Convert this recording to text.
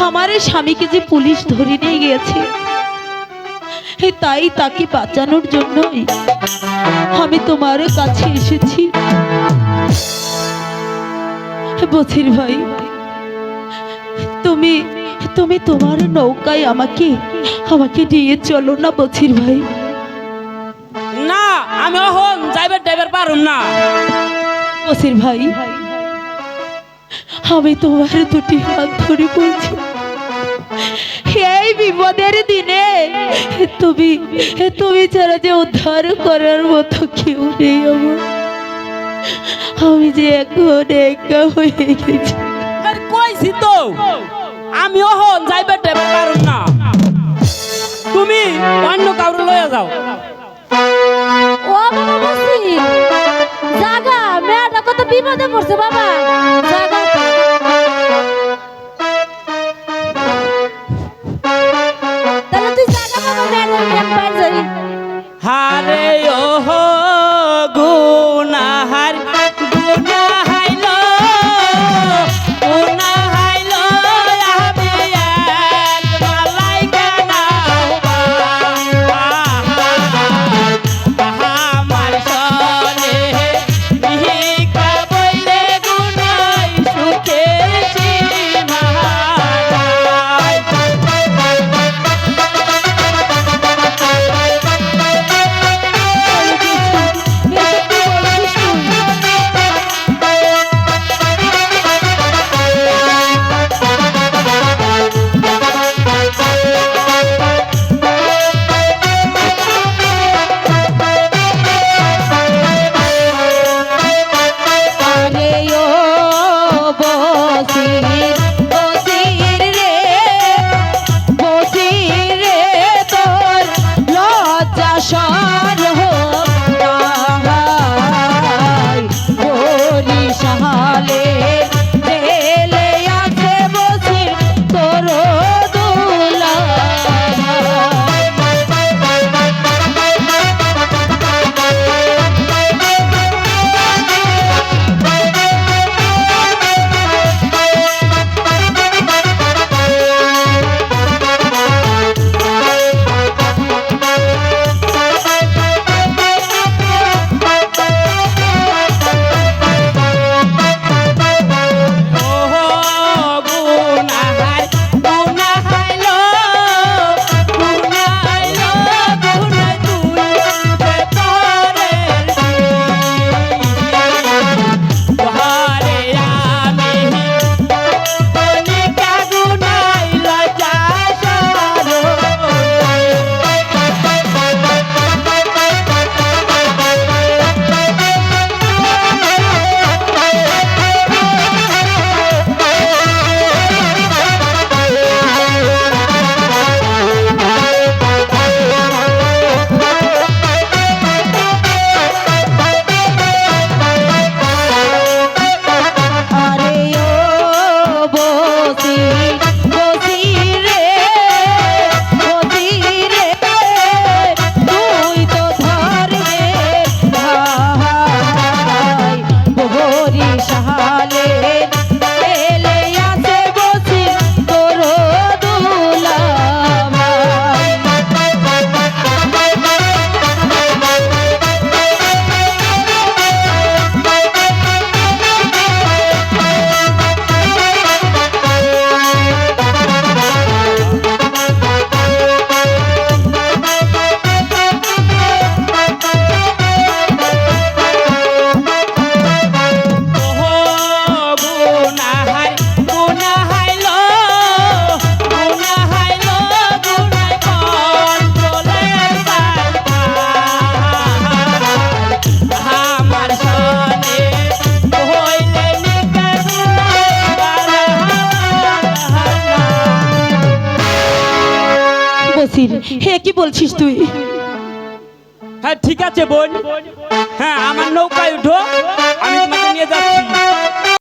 আমার স্বামীকে যে পুলিশ ধরে নিয়ে গিয়েছে তাই তাকে বাঁচানোর জন্যই আমি তোমার কাছে এসেছি। বছির ভাই তুমি তুমি তোমার নৌকায় আমাকে আমাকে নিয়ে চলো না বছির ভাই। না আমি অহন যাইবার ড্রাইভার পারুম না। বছির ভাই আমি তোমার দুটি হাত ধরে বলছি এই বিপদের দিনে তুমি তুমি ছাড়া যে উদ্ধার করার মতো কেউ নেই আমার। আমি যে এখন একা হয়ে গেছি। আর কইছি তো আমি অহন পারুম না। তুমি অন্য কাউরে লয়ে যাও। ও বাবা বসি। জাগা মেয়েটা কত বিপদে পড়ছে বাবা। জাগা বসির হে, কি বলছিস তুই? হ্যাঁ ঠিক আছে বোন। হ্যাঁ আমার নৌকায় উঠো, আমি তোমাকে নিয়ে যাচ্ছি।